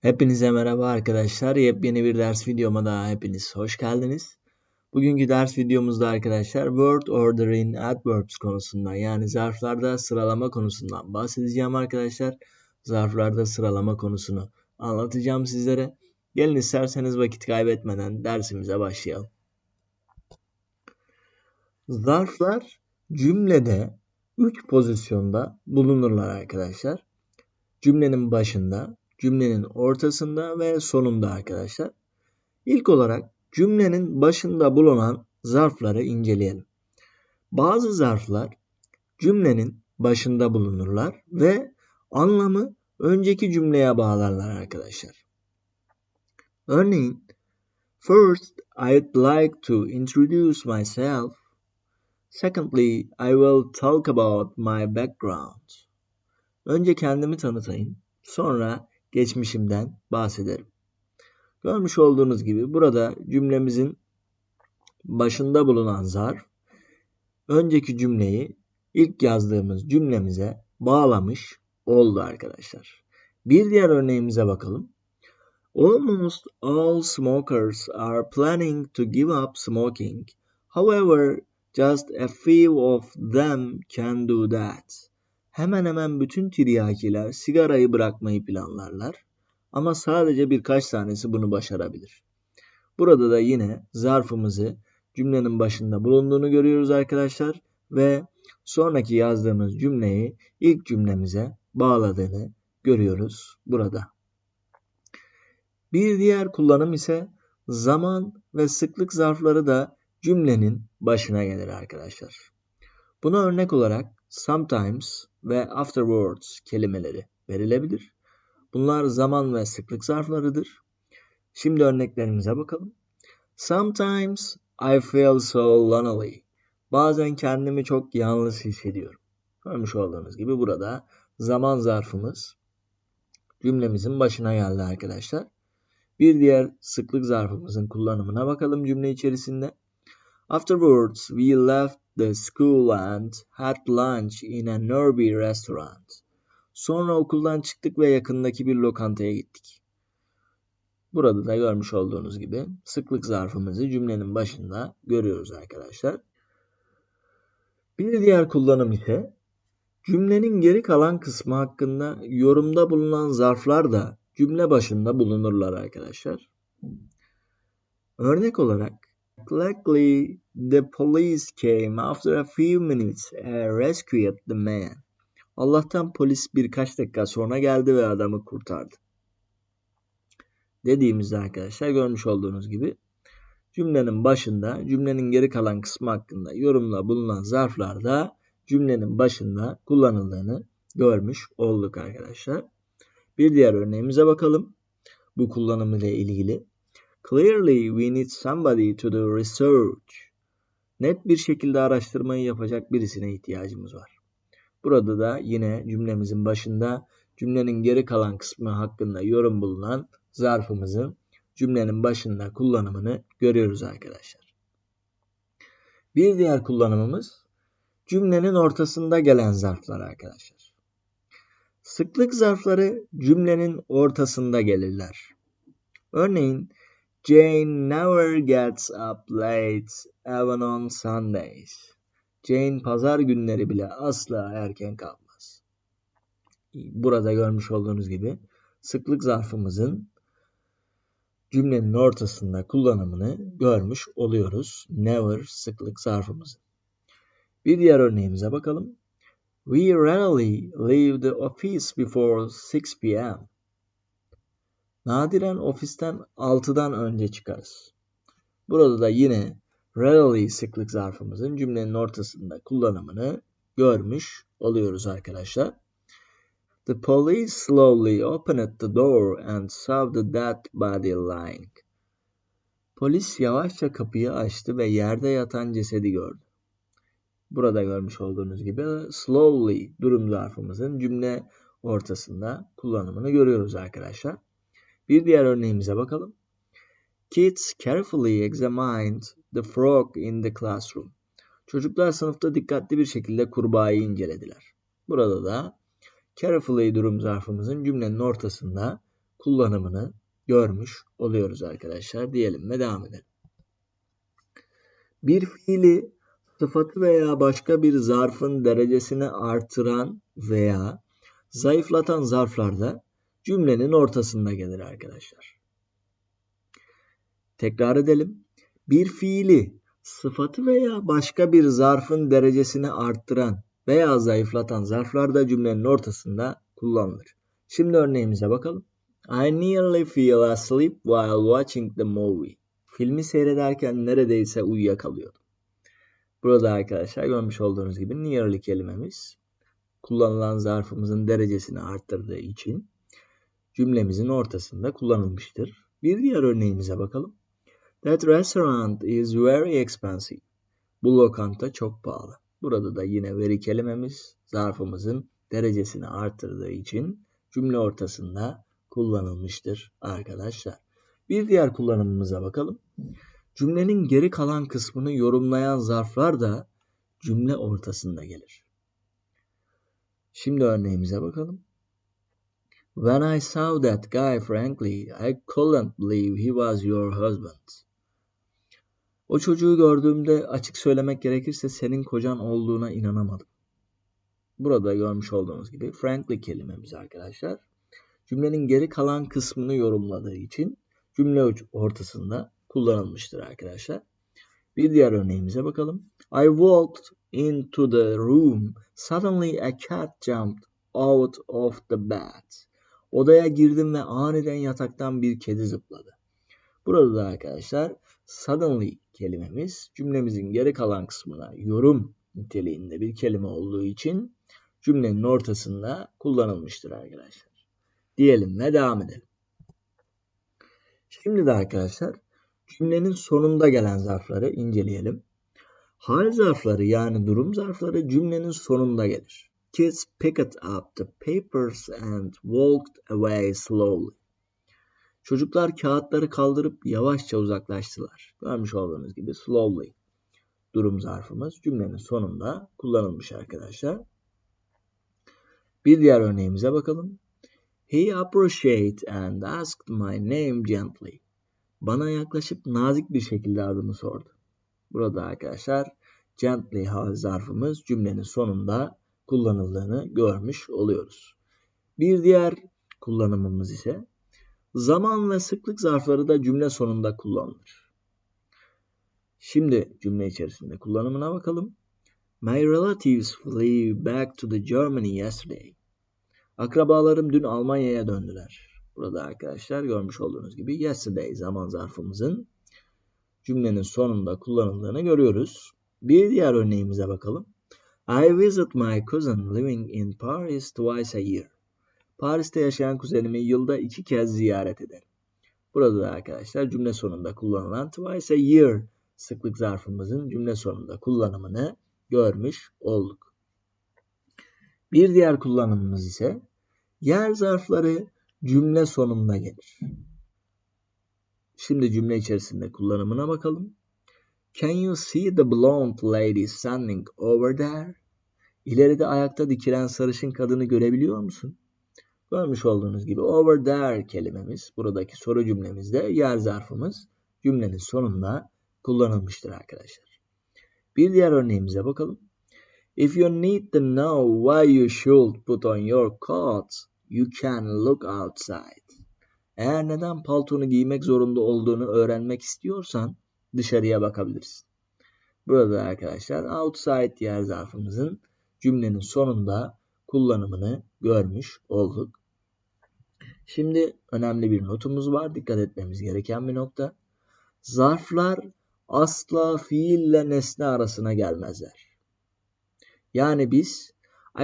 Hepinize merhaba arkadaşlar. Yepyeni bir ders videoma daha hepiniz hoş geldiniz. Bugünkü ders videomuzda arkadaşlar word order in adverbs konusundan yani zarflarda sıralama konusundan bahsedeceğim arkadaşlar. Zarflarda sıralama konusunu anlatacağım sizlere. Gelin isterseniz vakit kaybetmeden dersimize başlayalım. Zarflar cümlede 3 pozisyonda bulunurlar arkadaşlar. Cümlenin başında, cümlenin ortasında ve sonunda arkadaşlar. İlk olarak cümlenin başında bulunan zarfları inceleyelim. Bazı zarflar cümlenin başında bulunurlar ve anlamı önceki cümleye bağlarlar arkadaşlar. Örneğin, First, I'd like to introduce myself. Secondly, I will talk about my background. Önce kendimi tanıtayım, sonra geçmişimden bahsederim. Görmüş olduğunuz gibi burada cümlemizin başında bulunan zarf önceki cümleyi ilk yazdığımız cümlemize bağlamış oldu arkadaşlar. Bir diğer örneğimize bakalım. Almost all smokers are planning to give up smoking. However, just a few of them can do that. Hemen hemen bütün tiryakiler sigarayı bırakmayı planlarlar ama sadece birkaç tanesi bunu başarabilir. Burada da yine zarfımızı cümlenin başında bulunduğunu görüyoruz arkadaşlar ve sonraki yazdığımız cümleyi ilk cümlemize bağladığını görüyoruz burada. Bir diğer kullanım ise zaman ve sıklık zarfları da cümlenin başına gelir arkadaşlar. Buna örnek olarak sometimes ve afterwards kelimeleri verilebilir. Bunlar zaman ve sıklık zarflarıdır. Şimdi örneklerimize bakalım. Sometimes I feel so lonely. Bazen kendimi çok yalnız hissediyorum. Görmüş olduğunuz gibi burada zaman zarfımız cümlemizin başına geldi arkadaşlar. Bir diğer sıklık zarfımızın kullanımına bakalım cümle içerisinde. Afterwards we left the school and had lunch in a nearby restaurant. Sonra okuldan çıktık ve yakındaki bir lokantaya gittik. Burada da görmüş olduğunuz gibi sıklık zarfımızı cümlenin başında görüyoruz arkadaşlar. Bir diğer kullanım ise cümlenin geri kalan kısmı hakkında yorumda bulunan zarflar da cümle başında bulunurlar arkadaşlar. Örnek olarak Luckily the police came after a few minutes and rescued the man. Allah'tan polis birkaç dakika sonra geldi ve adamı kurtardı. Dediğimizde arkadaşlar görmüş olduğunuz gibi cümlenin başında cümlenin geri kalan kısmı hakkında yorumla bulunan zarflarda cümlenin başında kullanıldığını görmüş olduk arkadaşlar. Bir diğer örneğimize bakalım. Bu kullanımı ile ilgili. Clearly we need somebody to do research. Net bir şekilde araştırmayı yapacak birisine ihtiyacımız var. Burada da yine cümlemizin başında cümlenin geri kalan kısmı hakkında yorum bulunan zarfımızın cümlenin başında kullanımını görüyoruz arkadaşlar. Bir diğer kullanımımız cümlenin ortasında gelen zarflar arkadaşlar. Sıklık zarfları cümlenin ortasında gelirler. Örneğin Jane never gets up late even on Sundays. Jane pazar günleri bile asla erken kalkmaz. Burada görmüş olduğunuz gibi sıklık zarfımızın cümlenin ortasında kullanımını görmüş oluyoruz. Never sıklık zarfımızın. Bir diğer örneğimize bakalım. We rarely leave the office before 6 p.m. Nadiren ofisten 6'dan önce çıkarız. Burada da yine rarely sıklık zarfımızın cümlenin ortasında kullanımını görmüş oluyoruz arkadaşlar. The police slowly opened the door and saw the dead body lying. Polis yavaşça kapıyı açtı ve yerde yatan cesedi gördü. Burada görmüş olduğunuz gibi slowly durum zarfımızın cümle ortasında kullanımını görüyoruz arkadaşlar. Bir diğer örneğimize bakalım. Kids carefully examined the frog in the classroom. Çocuklar sınıfta dikkatli bir şekilde kurbağayı incelediler. Burada da carefully durum zarfımızın cümlenin ortasında kullanımını görmüş oluyoruz arkadaşlar diyelim ve devam edelim. Bir fiili sıfatı veya başka bir zarfın derecesini artıran veya zayıflatan zarflarda cümlenin ortasında gelir arkadaşlar. Tekrar edelim. Bir fiili sıfatı veya başka bir zarfın derecesini arttıran veya zayıflatan zarflarda cümlenin ortasında kullanılır. Şimdi örneğimize bakalım. I nearly fell asleep while watching the movie. Filmi seyrederken neredeyse uyuyakalıyordum. Burada arkadaşlar görmüş olduğunuz gibi nearly kelimemiz kullanılan zarfımızın derecesini arttırdığı için cümlemizin ortasında kullanılmıştır. Bir diğer örneğimize bakalım. That restaurant is very expensive. Bu lokanta çok pahalı. Burada da yine veri kelimemiz zarfımızın derecesini arttırdığı için cümle ortasında kullanılmıştır arkadaşlar. Bir diğer kullanımımıza bakalım. Cümlenin geri kalan kısmını yorumlayan zarflar da cümle ortasında gelir. Şimdi örneğimize bakalım. When I saw that guy frankly, I couldn't believe he was your husband. O çocuğu gördüğümde açık söylemek gerekirse senin kocan olduğuna inanamadım. Burada görmüş olduğunuz gibi frankly kelimemiz arkadaşlar. Cümlenin geri kalan kısmını yorumladığı için cümle ortasında kullanılmıştır arkadaşlar. Bir diğer örneğimize bakalım. I walked into the room. Suddenly a cat jumped out of the bed. Odaya girdim ve aniden yataktan bir kedi zıpladı. Burada da arkadaşlar suddenly kelimemiz cümlemizin geri kalan kısmına yorum niteliğinde bir kelime olduğu için cümlenin ortasında kullanılmıştır arkadaşlar. Diyelim ve devam edelim. Şimdi de arkadaşlar cümlenin sonunda gelen zarfları inceleyelim. Hal zarfları yani durum zarfları cümlenin sonunda gelir. Kids picked up the papers and walked away slowly. Çocuklar kağıtları kaldırıp yavaşça uzaklaştılar. Görmüş olduğunuz gibi slowly durum zarfımız cümlenin sonunda kullanılmış arkadaşlar. Bir diğer örneğimize bakalım. He appreciated and asked my name gently. Bana yaklaşıp nazik bir şekilde adımı sordu. Burada arkadaşlar gently hal zarfımız cümlenin sonunda kullanıldığını görmüş oluyoruz. Bir diğer kullanımımız ise zaman ve sıklık zarfları da cümle sonunda kullanılır. Şimdi cümle içerisinde kullanımına bakalım. My relatives flew back to the Germany yesterday. Akrabalarım dün Almanya'ya döndüler. Burada arkadaşlar görmüş olduğunuz gibi yesterday zaman zarfımızın cümlenin sonunda kullanıldığını görüyoruz. Bir diğer örneğimize bakalım. I visit my cousin living in Paris twice a year. Paris'te yaşayan kuzenimi yılda iki kez ziyaret ederim. Burada da arkadaşlar cümle sonunda kullanılan twice a year sıklık zarfımızın cümle sonunda kullanımını görmüş olduk. Bir diğer kullanımımız ise yer zarfları cümle sonunda gelir. Şimdi cümle içerisinde kullanımına bakalım. Can you see the blonde lady standing over there? İleride ayakta dikilen sarışın kadını görebiliyor musun? Görmüş olduğunuz gibi over there kelimemiz buradaki soru cümlemizde yer zarfımız cümlenin sonunda kullanılmıştır arkadaşlar. Bir diğer örneğimize bakalım. If you need to know why you should put on your coat, you can look outside. Eğer neden paltonu giymek zorunda olduğunu öğrenmek istiyorsan dışarıya bakabilirsin. Burada arkadaşlar outside yer zarfımızın cümlenin sonunda kullanımını görmüş olduk. Şimdi önemli bir notumuz var. Dikkat etmemiz gereken bir nokta. Zarflar asla fiille nesne arasına gelmezler. Yani biz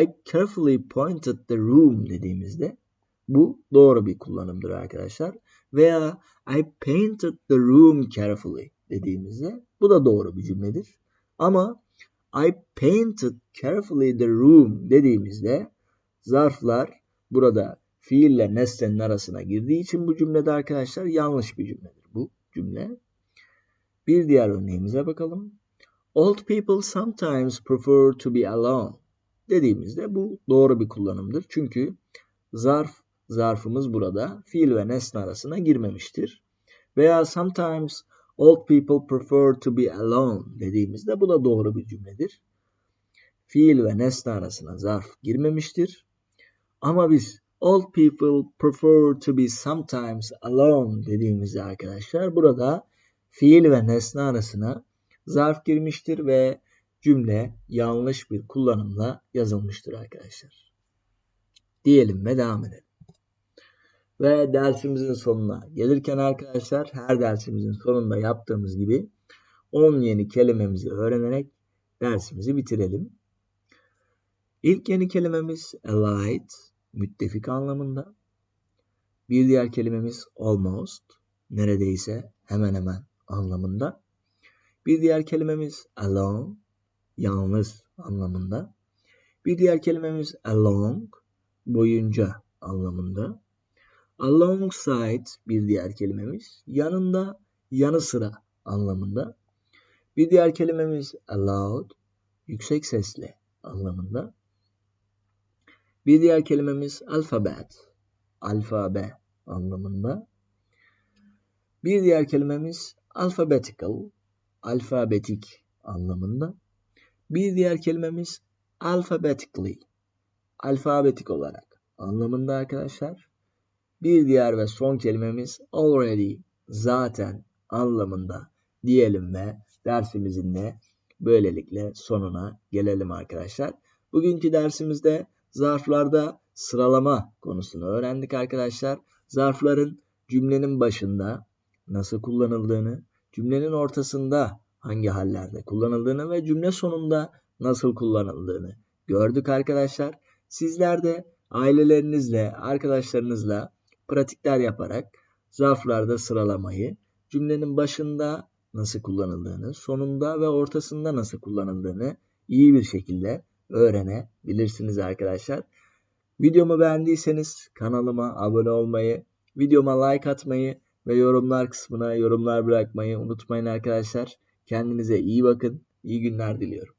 I carefully pointed the room dediğimizde bu doğru bir kullanımdır arkadaşlar. Veya I painted the room carefully dediğimizde bu da doğru bir cümledir. Ama I painted carefully the room dediğimizde zarflar burada fiille nesnenin arasına girdiği için bu cümlede arkadaşlar yanlış bir cümledir bu cümle. Bir diğer örneğimize bakalım. Old people sometimes prefer to be alone dediğimizde bu doğru bir kullanımdır. Çünkü zarf zarfımız burada fiil ve nesne arasına girmemiştir. Veya sometimes old people prefer to be alone dediğimizde bu da doğru bir cümledir. Fiil ve nesne arasına zarf girmemiştir. Ama biz old people prefer to be sometimes alone dediğimizde arkadaşlar burada fiil ve nesne arasına zarf girmiştir ve cümle yanlış bir kullanımla yazılmıştır arkadaşlar. Diyelim ve devam edelim. Ve dersimizin sonuna gelirken arkadaşlar her dersimizin sonunda yaptığımız gibi 10 yeni kelimemizi öğrenerek dersimizi bitirelim. İlk yeni kelimemiz allied, müttefik anlamında. Bir diğer kelimemiz almost, neredeyse hemen hemen anlamında. Bir diğer kelimemiz alone, yalnız anlamında. Bir diğer kelimemiz along, boyunca anlamında. Alongside bir diğer kelimemiz yanında, yanı sıra anlamında. Bir diğer kelimemiz aloud, yüksek sesle anlamında. Bir diğer kelimemiz alfabet, alfabe anlamında. Bir diğer kelimemiz alphabetical, alfabetik anlamında. Bir diğer kelimemiz alphabetically, alfabetik olarak anlamında arkadaşlar. Bir diğer ve son kelimemiz already, zaten anlamında diyelim ve dersimizin de böylelikle sonuna gelelim arkadaşlar. Bugünkü dersimizde zarflarda sıralama konusunu öğrendik arkadaşlar. Zarfların cümlenin başında nasıl kullanıldığını, cümlenin ortasında hangi hallerde kullanıldığını ve cümle sonunda nasıl kullanıldığını gördük arkadaşlar. Sizler de ailelerinizle, arkadaşlarınızla pratikler yaparak zarflarda sıralamayı, cümlenin başında nasıl kullanıldığını, sonunda ve ortasında nasıl kullanıldığını iyi bir şekilde öğrenebilirsiniz arkadaşlar. Videomu beğendiyseniz kanalıma abone olmayı, videoma like atmayı ve yorumlar kısmına yorumlar bırakmayı unutmayın arkadaşlar. Kendinize iyi bakın. İyi günler diliyorum.